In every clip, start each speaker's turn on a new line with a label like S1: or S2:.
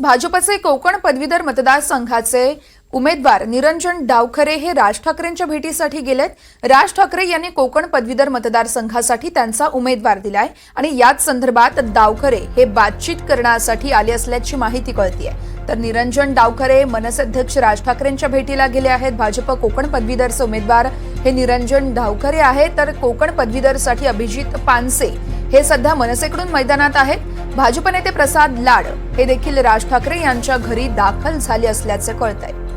S1: भाजपचे कोकण पदवीधर मतदारसंघाचे उमेदवार निरंजन डावखरे हे राज ठाकरेंच्या भेटीसाठी गेलेत. राज ठाकरे यांनी कोकण पदवीधर मतदारसंघासाठी त्यांचा उमेदवार दिलाय आणि याच संदर्भात डावखरे हे बातचीत करण्यासाठी आले असल्याची माहिती कळतीये. तर निरंजन डावखरे मनसध्यक्ष राज ठाकरेंच्या भेटीला गेले आहेत. भाजप कोकण पदवीधरचे उमेदवार हे निरंजन डावखरे आहेत. तर कोकण पदवीधरसाठी अभिजित पानसे हे सध्या मनसेकडून मैदानात आहेत. भाजप नेते प्रसाद लाड हे देखील राज ठाकरे यांच्या घरी दाखल झाले असल्याचे कळत आहे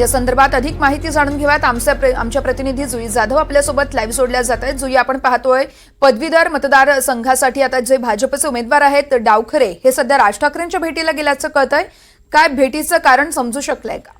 S1: या संदर्भात अधिक माहिती जाणून घेऊयात. आमचे आमच्या प्रतिनिधी जुई जाधव आपल्यासोबत लाईव्ह जोडल्या जात आहेत. जुई आपण पाहतोय पदवीधर मतदार संघासाठी आता जे भाजपचे उमेदवार आहेत डावखरे हे सध्या राज ठाकरेंच्या भेटीला गेल्याचं कळतंय. काय भेटीचं कारण समजू शकलंय का?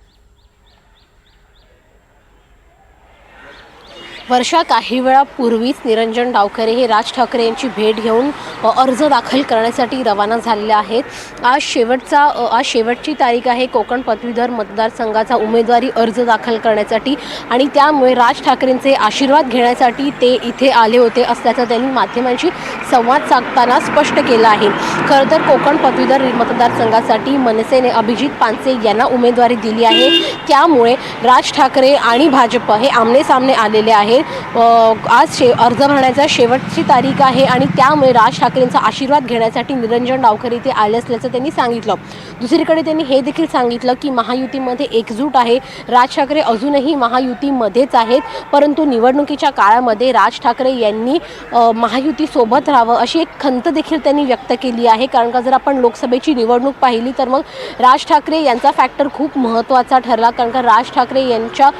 S2: वर्षा काही वेळापूर्वीच निरंजन डावखरे हे राज ठाकरे यांची भेट घेऊन अर्ज दाखल करण्यासाठी रवाना झालेले आहेत. आज शेवटचा आज शेवटची तारीख आहे. कोकण पदवीधर मतदारसंघाचा उमेदवारी अर्ज दाखल करण्यासाठी आणि त्यामुळे राज ठाकरेंचे आशीर्वाद घेण्यासाठी ते इथे आले होते असल्याचं त्यांनी माध्यमांशी संवाद साधताना स्पष्ट केलं आहे. खरं तर कोकण पदवीधर मतदारसंघासाठी मनसेने अभिजित पानसे यांना उमेदवारी दिली आहे. त्यामुळे राज ठाकरे आणि भाजप हे आमने सामने आलेले आहे आज शे अर्ज भरण्याचा शेवटची तारीख आहे आणि त्यामुळे राज ठाकरेंचा आशीर्वाद घेण्यासाठी निरंजन डावकर इथे आले असल्याचं त्यांनी सांगितलं. दुसरीकडे त्यांनी हे देखील सांगितलं की महायुतीमध्ये एकजूट आहे. राज ठाकरे अजूनही महायुतीमध्येच आहेत परंतु निवडणुकीच्या काळामध्ये राज ठाकरे यांनी महायुतीसोबत राहावं अशी एक खंत देखील त्यांनी व्यक्त केली आहे. कारण का जर आपण लोकसभेची निवडणूक पाहिली तर मग राज ठाकरे यांचा फॅक्टर खूप महत्त्वाचा ठरला. कारण का राज ठाकरे यांच्या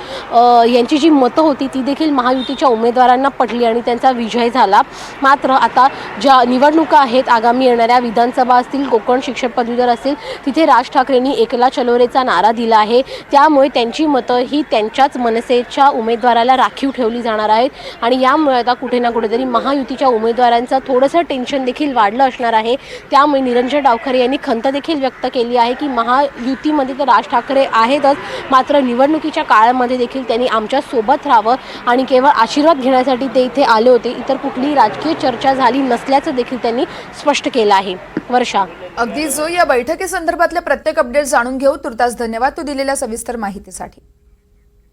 S2: यांची जी मतं होती ती देखील महायुतीच्या उमेदवारांना पटली आणि त्यांचा विजय झाला. मात्र आता ज्या निवडणुका आहेत आगामी येणाऱ्या विधानसभा असतील कोकण शिक्षक पदवीधर असतील तिथे राज ठाकरेंनी एकला चलोरेचा नारा दिला आहे. त्यामुळे त्यांची मतं ही त्यांच्याच मनसेच्या उमेदवाराला राखीव ठेवली जाणार आहेत. आणि यामुळे आता कुठे ना कुठेतरी महायुतीच्या उमेदवारांचं थोडंसं टेन्शन देखील वाढलं असणार आहे. त्यामुळे निरंजन डावखरे यांनी खंत देखील व्यक्त केली आहे की महायुतीमध्ये तर राज ठाकरे आहेतच मात्र निवडणुकीच्या काळामध्ये देखील त्यांनी आमच्यासोबत राहावं आणि केवळ आशीर्वाद घेण्यासाठी ते इथे आले होते. इतर कुठलीही राजकीय चर्चा झाली नसल्याचं देखील त्यांनी स्पष्ट केलं आहे. वर्षा.
S1: अगदी जो या बैठकीसंदर्भातले प्रत्येक अपडेट जाणून घेऊ. तुर्तास धन्यवाद. तू दिलेल्या सविस्तर माहितीसाठी.